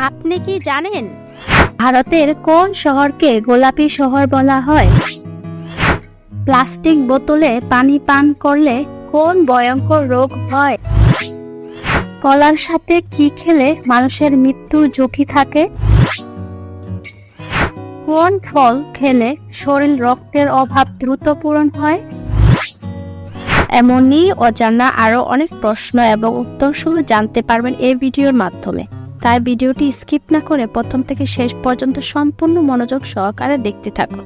আপনি কি জানেন? ভারতের কোন শহরকে গোলাপি শহর বলা হয়? প্লাস্টিক বোতলে পানি পান করলে কোন ভয়ঙ্কর রোগ হয়? কলার সাথে কি খেলে মানুষের মৃত্যুর ঝুঁকি থাকে? কোন ফল খেলে শরীর রক্তের অভাব দ্রুত পূরণ হয়? এমনই অজানা আরও অনেক প্রশ্ন এবং উত্তর সহ জানতে পারবেন এই ভিডিওর মাধ্যমে। তাই ভিডিওটি স্কিপ না করে প্রথম থেকে শেষ পর্যন্ত সম্পূর্ণ মনোযোগ সহকারে দেখতে থাকুন।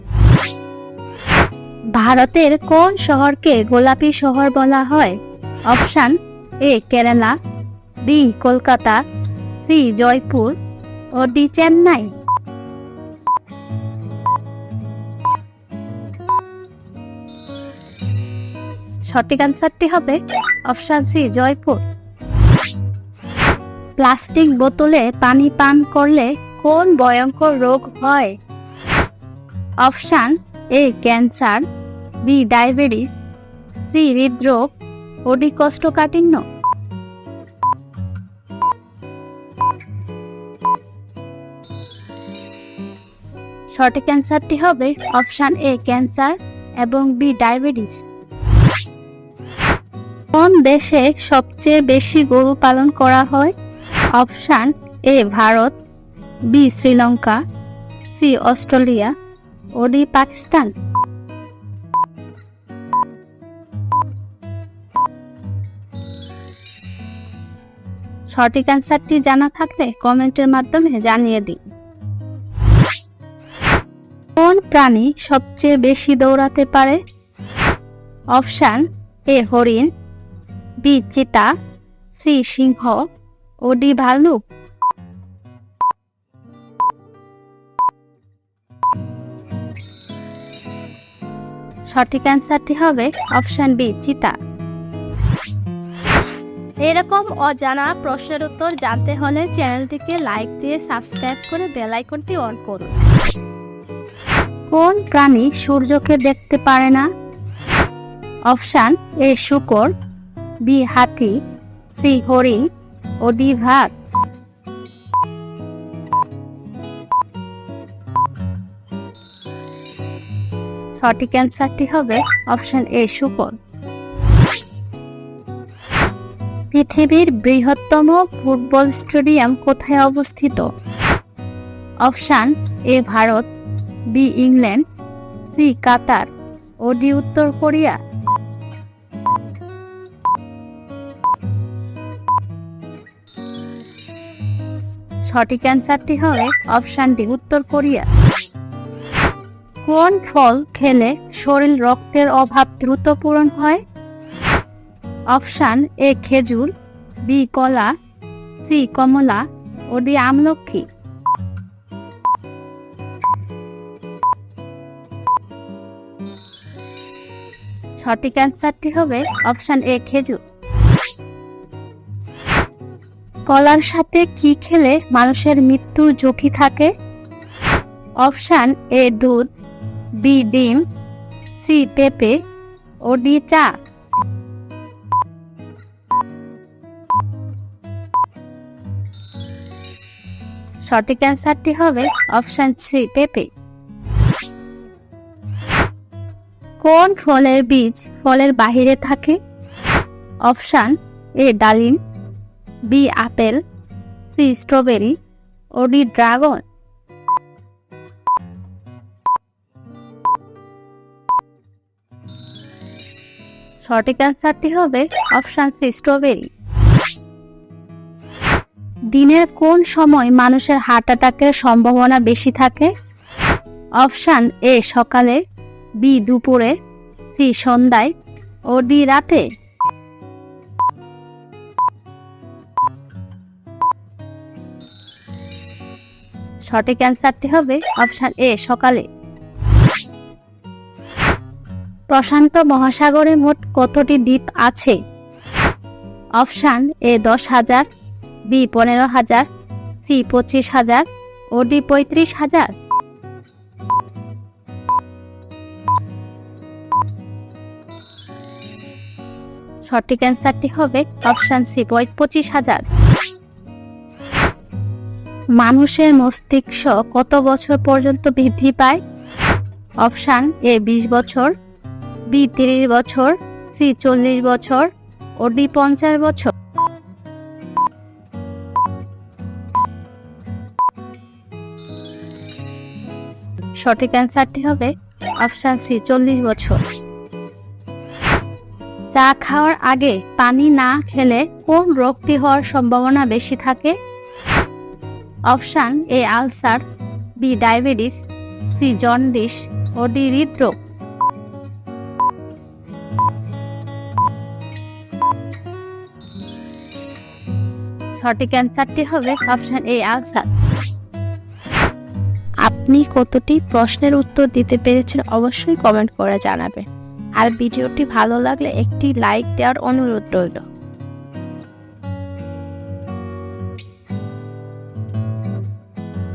ভারতের কোন শহরকে গোলাপি শহর বলা হয়? Option A, Kerala, B, Kolkata, C, Jaipur, O D, Chennai. সঠিক আনসারটি হবে অপশান সি, জয়পুর। প্লাস্টিক বোতলে পানি পান করলে কোন ভয়ঙ্কর রোগ হয়? Option A, cancer, B, diabetes, C, হৃদরোগ, ও ডি, কোষ্ঠকাঠিন্য। সঠিক অ্যান্সারটি হবে অপশান এ, ক্যান্সার এবং বি, ডায়াবেটিস। কোন দেশে সবচেয়ে বেশি গরু পালন করা হয়? Option A Bharat, B Sri Lanka, C Australia, O D Pakistan. সঠিক অ্যান্সারটি জানা থাকলে কমেন্টের মাধ্যমে জানিয়ে দিন। কোন প্রাণী সবচেয়ে বেশি দৌড়াতে পারে? অপশান এ হরিণ, বি চিতা, সি সিংহ ও ডি ভাল্লুক সঠিক অ্যান্সারটি হবে অপশন বি চিতা। এরকম অজানা প্রশ্নের উত্তর জানতে হলে চ্যানেলটিকে লাইক দিয়ে সাবস্ক্রাইব করে বেল আইকনটি অন করুন। কোন প্রাণী সূর্যকে দেখতে পারে না? অপশান এ শুকর বি হাতি সি হরিণ ও ভাগ সঠিক অ্যান্সারটি হবে অপশান এ শুকর পৃথিবীর বৃহত্তম ফুটবল স্টেডিয়াম কোথায় অবস্থিত? Option A, Bharat, B, England, C, Qatar, O D, উত্তর কোরিয়া। সঠিক অ্যান্সারটি হবে অপশান ডি, উত্তর কোরিয়া। কোন ফল খেলে শরীর রক্তের অভাব দ্রুত পূরণ হয়? অপশান এ, খেজুর, বি, কলা, সি, কমলা ও ডি আমলক্ষী সঠিক অ্যান্সারটি হবে অপশান এ, খেজুর। কলার সাথে কি খেলে মানুষের মৃত্যুর ঝুঁকি থাকে? অপশান এ, দুধ, বি, ডিম, সি, পেঁপে, ও, ডি, চা। সঠিক অ্যান্সারটি হবে অপশান সি, পেঁপে। কোন ফলের বীজ ফলের বাহিরে থাকে? অপশান এ, ডালিম বি আপেল, সি স্ট্রবেরি, ও ডি ড্রাগন। সঠিক অ্যান্সারটি হবে অপশান সি, স্ট্রবেরি। দিনের কোন সময় মানুষের হার্ট অ্যাটাকের সম্ভাবনা বেশি থাকে? অপশান এ, সকালে, বি, দুপুরে, সি, সন্ধ্যায়, ও ডি, রাতে। সঠিক অ্যান্সারটি হবে অপশান এ, সকালে। প্রশান্ত মহাসাগরে মোট কতটি দ্বীপ আছে? অপশান এ, দশ হাজার, বি, পনেরো হাজার, সি, পঁচিশ হাজার, ও, ডি, পঁয়ত্রিশ হাজার। সঠিক অ্যান্সারটি হবে অপশান সি পঁচিশ হাজার। মানুষের মস্তিষ্ক কত বছর পর্যন্ত বৃদ্ধি পায়? অপশান এ, বিশ বছর, বি, তিরিশ বছর, সি, চল্লিশ বছর, ও ডি, পঞ্চাশ বছর। সঠিক অ্যান্সারটি হবে অপশান সি, চল্লিশ বছর। চা খাওয়ার আগে পানি না খেলে কোন রোগটি হওয়ার সম্ভাবনা বেশি থাকে? Option A ulcer, B diabetes, C jaundice O D হৃদরোগ। সঠিক অ্যান্সারটি হবে অপশান এ আলসার। আপনি কতটি প্রশ্নের উত্তর দিতে পেরেছেন অবশ্যই কমেন্ট করে জানাবেন। আর ভিডিওটি ভালো লাগলে একটি লাইক দেওয়ার অনুরোধ রইল।